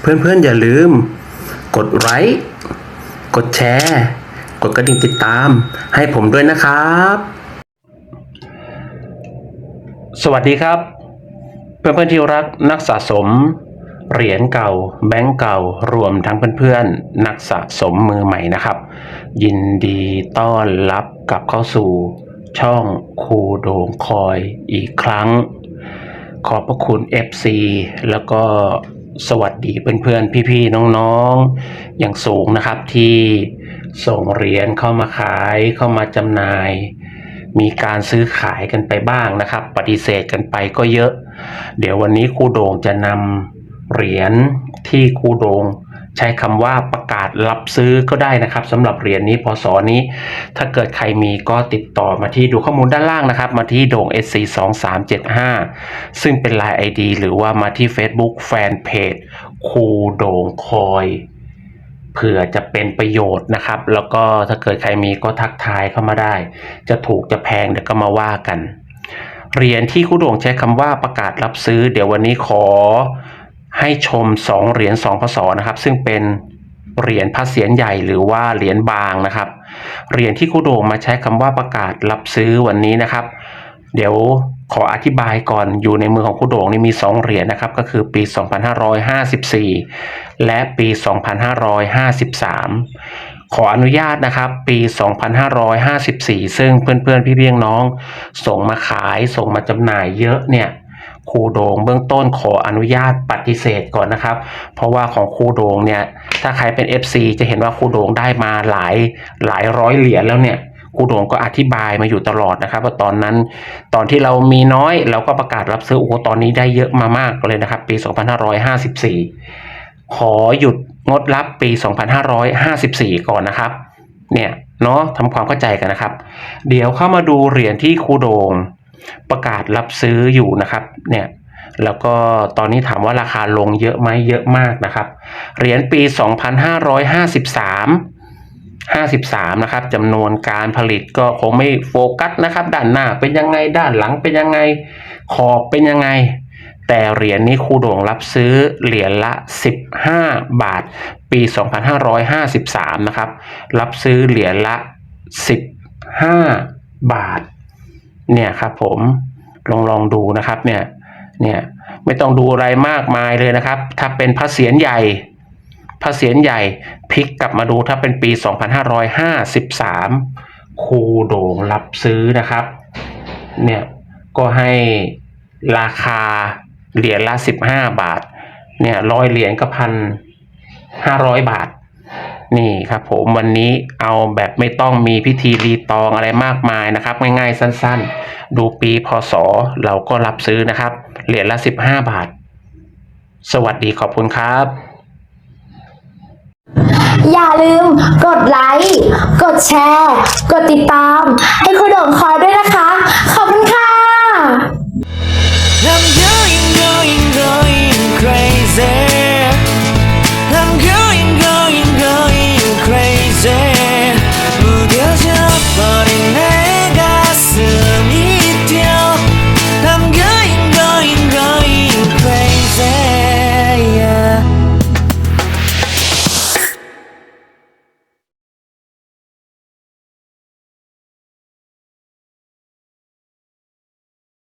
เพื่อนๆอย่าลืม กดไลค์กดแชร์ กดกระดิ่งติดตาม ให้ผมด้วยนะครับ สวัสดีครับ เพื่อนๆที่รักนักสะสม เหรียญเก่า แบงก์เก่ารวมทั้งเพื่อนๆ นักสะสมมือใหม่นะครับ ยินดีต้อนรับกลับเข้าสู่ช่องครูโดงคอยอีกครั้ง ขอบพระคุณ FC แล้วก็ สวัสดีเพื่อนๆ พี่ๆ น้องๆ อย่างสูงนะครับที่ส่งเหรียญเข้ามาขายเข้ามาจำหน่าย มีการซื้อขายกันไปบ้างนะครับ ปฏิเสธกันไปก็เยอะ เดี๋ยววันนี้ครูโดงจะนำเหรียญที่ครูโดง ใช้คำว่าประกาศรับซื้อก็ได้นะครับสำหรับเหรียญนี้พศนี้ ถ้าเกิดใครมีก็ติดต่อมาที่ดูข้อมูลด้านล่างนะครับ มาที่โด่ง SC 2 3 7 5 ซึ่งเป็น Line ID หรือว่ามาที่ Facebook Fanpage ครูโด่งคอยเผื่อจะเป็นประโยชน์นะครับ แล้วก็ถ้าเกิดใครมีก็ทักทายเข้ามาได้ จะถูกจะแพงเดี๋ยวก็มาว่ากันเหรียญที่ครูโด่งใช้คำว่าประกาศรับซื้อ เดี๋ยววันนี้ขอ ให้ชม 2 เหรียญ2พศนะครับ ซึ่งเป็นเหรียญพระเศียรใหญ่หรือว่าเหรียญบางนะครับ เหรียญที่ครูโด่งมาใช้คำว่าประกาศรับซื้อวันนี้นะครับ เดี๋ยวขออธิบายก่อนอยู่ในมือของครูโด่งนี่มี 2 เหรียญนะครับ ก็คือปี 2554 และปี 2553ขออนุญาตนะครับปี 2554 ซึ่งเพื่อนๆ พี่ๆน้อง ส่งมาขายส่งมาจำหน่ายเยอะเนี่ย ครูโดงเบื้องต้นขออนุญาตปฏิเสธก่อนนะครับ เพราะว่าของครูโดงเนี่ยถ้าใครเป็น FC จะเห็นว่าครูโดงได้มาหลายหลายร้อยเหรียญแล้วเนี่ยครูโดงก็อธิบายมาอยู่ตลอดนะครับว่าตอนนั้น ตอนที่เรามีน้อยเราก็ประกาศรับซื้อโอ้โหตอนนี้ได้เยอะมามากเลยนะครับ ปี 2554 ขอหยุดงดรับปี 2554 ก่อนนะครับเนี่ยเนาะทำความเข้าใจกันนะครับ เดี๋ยวเข้ามาดูเหรียญที่ครูโดง ประกาศรับซื้ออยู่นะครับเนี่ยแล้วก็ตอนนี้ถามว่าราคาลงเยอะไหมเยอะมากนะครับ เหรียญปี 2553 53นะครับจำนวนการผลิตก็คงไม่โฟกัสนะครับ ด้านหน้าเป็นยังไงด้านหลังเป็นยังไงขอบเป็นยังไง แต่เหรียญนี้ครูโด่งรับซื้อเหรียญละ 15 บาท ปี 2553 นะครับ รับซื้อเหรียญละ 15 บาท เนี่ยครับผมลองลองดูนะครับเนี่ยเนี่ยไม่ต้องดูอะไรมากมายเลยนะครับ ถ้าเป็นพระเศียรใหญ่พระเศียรใหญ่พลิกกลับมาดูถ้าเป็นปี 2553ครูโด่งรับซื้อนะครับ เนี่ยก็ให้ราคาเหรียญละ 15 บาท เนี่ยร้อยเหรียญก็พันห้าร้อยบาท นี่ครับผมวันนี้เอาแบบไม่ต้องมีพิธีรีตองอะไรมากมายนะครับ ง่ายๆสั้นๆ ดูปีพศเราก็รับซื้อนะครับ เหรียญละ 15 บาท สวัสดีขอบคุณครับ อย่าลืมกดไลค์ กดแชร์ กดติดตาม ให้คุณโด่งคอยด้วย